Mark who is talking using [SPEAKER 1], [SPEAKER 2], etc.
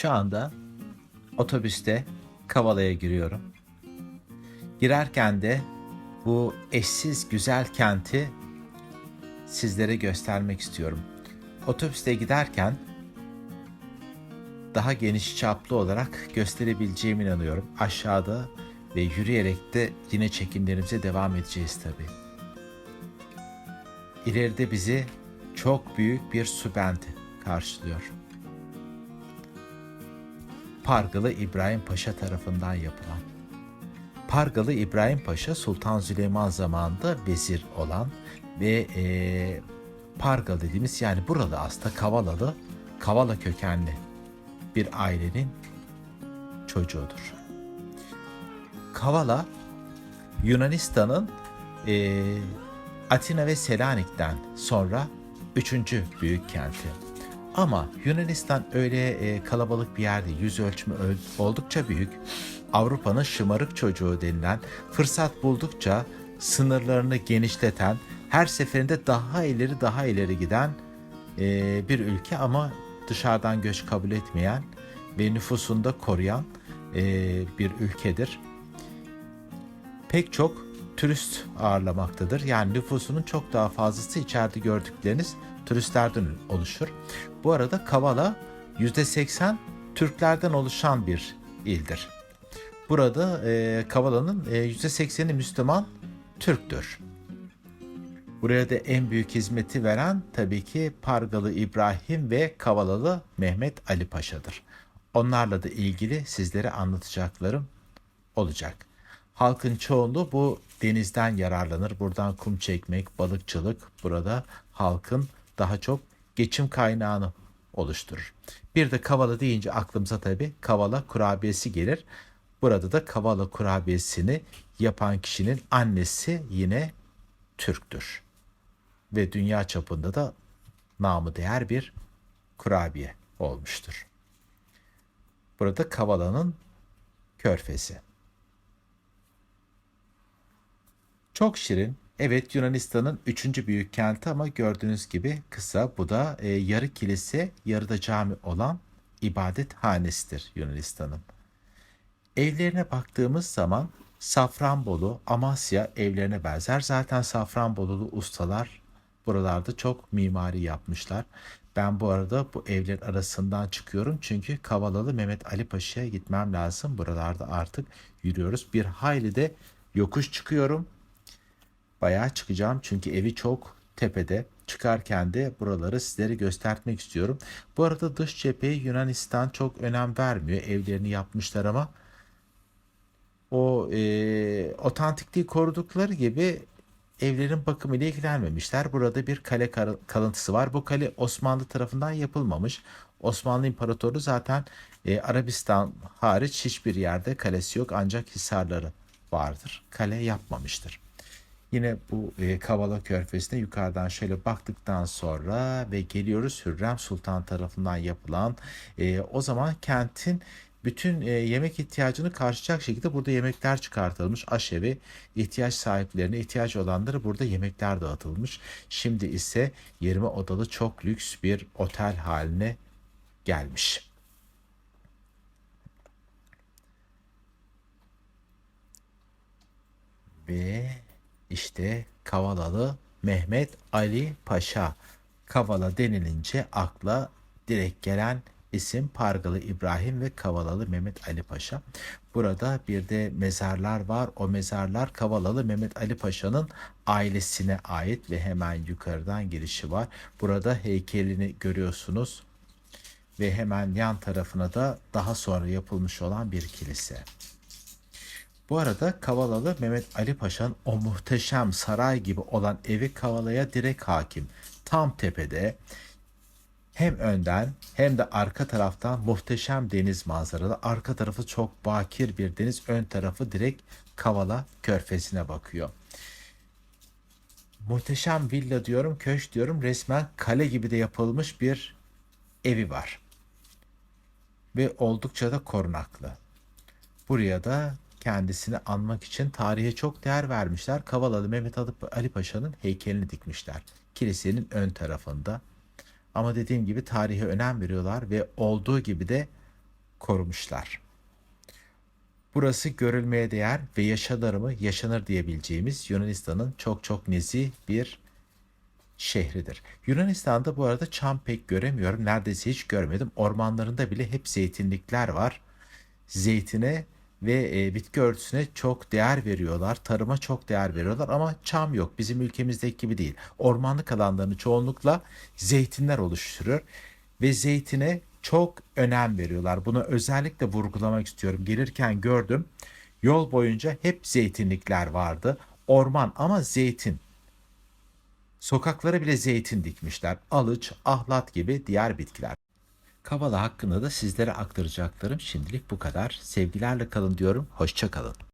[SPEAKER 1] Şu anda otobüste Kavala'ya giriyorum. Girerken de bu eşsiz güzel kenti sizlere göstermek istiyorum. Otobüste giderken daha geniş çaplı olarak gösterebileceğime inanıyorum. Aşağıda ve yürüyerek de yine çekimlerimize devam edeceğiz tabii. İleride bizi çok büyük bir su bendi karşılıyor. Pargalı İbrahim Paşa tarafından yapılan. Pargalı İbrahim Paşa Sultan Süleyman zamanında vezir olan ve eee Pargalı dediğimiz yani buralı aslında Kavalalı, Kavala kökenli bir ailenin çocuğudur. Kavala Yunanistan'ın eee, Atina ve Selanik'ten sonra üçüncü büyük kenti. Ama Yunanistan öyle e, kalabalık bir yer değil. Yüz ölçümü öl- oldukça büyük. Avrupa'nın şımarık çocuğu denilen, fırsat buldukça sınırlarını genişleten, her seferinde daha ileri daha ileri giden e, bir ülke ama dışarıdan göç kabul etmeyen ve nüfusunu da koruyan e, bir ülkedir pek çok turist ağırlamaktadır. Yani nüfusunun çok daha fazlası içeride gördükleriniz turistlerden oluşur. Bu arada Kavala %80 Türklerden oluşan bir ildir. Burada e, Kavala'nın e, %80'i Müslüman Türktür. Buraya da en büyük hizmeti veren tabii ki Pargalı İbrahim ve Kavalalı Mehmet Ali Paşa'dır. Onlarla da ilgili sizlere anlatacaklarım olacak. Halkın çoğunluğu bu denizden yararlanır. Buradan kum çekmek, balıkçılık burada halkın daha çok geçim kaynağını oluşturur. Bir de kavala deyince aklımıza tabii kavala kurabiyesi gelir. Burada da kavala kurabiyesini yapan kişinin annesi yine Türktür. Ve dünya çapında da namı değer bir kurabiye olmuştur. Burada Kavala'nın körfezi. Çok şirin. Evet Yunanistan'ın üçüncü büyük kenti ama gördüğünüz gibi kısa. Bu da e, yarı kilise, yarı da cami olan ibadet hanesidir Yunanistan'ın. Evlerine baktığımız zaman Safranbolu, Amasya evlerine benzer. Zaten Safranbolulu ustalar buralarda çok mimari yapmışlar. Ben bu arada bu evlerin arasından çıkıyorum çünkü Kavalalı Mehmet Ali Paşa'ya gitmem lazım. Buralarda artık yürüyoruz. Bir hayli de yokuş çıkıyorum. Bayağı çıkacağım çünkü evi çok tepede. Çıkarken de buraları sizlere göstermek istiyorum. Bu arada dış cepheye Yunanistan çok önem vermiyor. Evlerini yapmışlar ama o e, otantikliği korudukları gibi evlerin bakımıyla ilgilenmemişler. Burada bir kale kalıntısı var. Bu kale Osmanlı tarafından yapılmamış. Osmanlı İmparatoru zaten e, Arabistan hariç hiçbir yerde kalesi yok ancak hisarları vardır. Kale yapmamıştır. Yine bu e, Kavala Körfezi'ne yukarıdan şöyle baktıktan sonra ve geliyoruz Hürrem Sultan tarafından yapılan e, o zaman kentin bütün e, yemek ihtiyacını karşılayacak şekilde burada yemekler çıkartılmış. Aşevi ihtiyaç sahiplerine ihtiyaç olanları burada yemekler dağıtılmış. Şimdi ise 20 odalı çok lüks bir otel haline gelmiş. Ve işte Kavalalı Mehmet Ali Paşa. Kavala denilince akla direkt gelen isim Pargalı İbrahim ve Kavalalı Mehmet Ali Paşa. Burada bir de mezarlar var. O mezarlar Kavalalı Mehmet Ali Paşa'nın ailesine ait ve hemen yukarıdan girişi var. Burada heykelini görüyorsunuz ve hemen yan tarafına da daha sonra yapılmış olan bir kilise. Bu arada Kavalalı Mehmet Ali Paşa'nın o muhteşem saray gibi olan evi Kavala'ya direkt hakim. Tam tepede hem önden hem de arka taraftan muhteşem deniz manzaralı. Arka tarafı çok bakir bir deniz, ön tarafı direkt Kavala körfezine bakıyor. Muhteşem villa diyorum, köşk diyorum. Resmen kale gibi de yapılmış bir evi var. Ve oldukça da korunaklı. Buraya da kendisini anmak için tarihe çok değer vermişler. Kavalalı Mehmet Ali Paşa'nın heykelini dikmişler. Kilisenin ön tarafında. Ama dediğim gibi tarihe önem veriyorlar ve olduğu gibi de korumuşlar. Burası görülmeye değer ve yaşanır mı yaşanır diyebileceğimiz Yunanistan'ın çok çok nezih bir şehridir. Yunanistan'da bu arada çam pek göremiyorum. Neredeyse hiç görmedim. Ormanlarında bile hep zeytinlikler var. Zeytine ve e, bitki örtüsüne çok değer veriyorlar. Tarıma çok değer veriyorlar ama çam yok. Bizim ülkemizdeki gibi değil. Ormanlık alanlarını çoğunlukla zeytinler oluşturuyor ve zeytine çok önem veriyorlar. Bunu özellikle vurgulamak istiyorum. Gelirken gördüm. Yol boyunca hep zeytinlikler vardı. Orman ama zeytin. Sokaklara bile zeytin dikmişler. Alıç, ahlat gibi diğer bitkiler. Kavala hakkında da sizlere aktaracaklarım şimdilik bu kadar. Sevgilerle kalın diyorum. Hoşça kalın.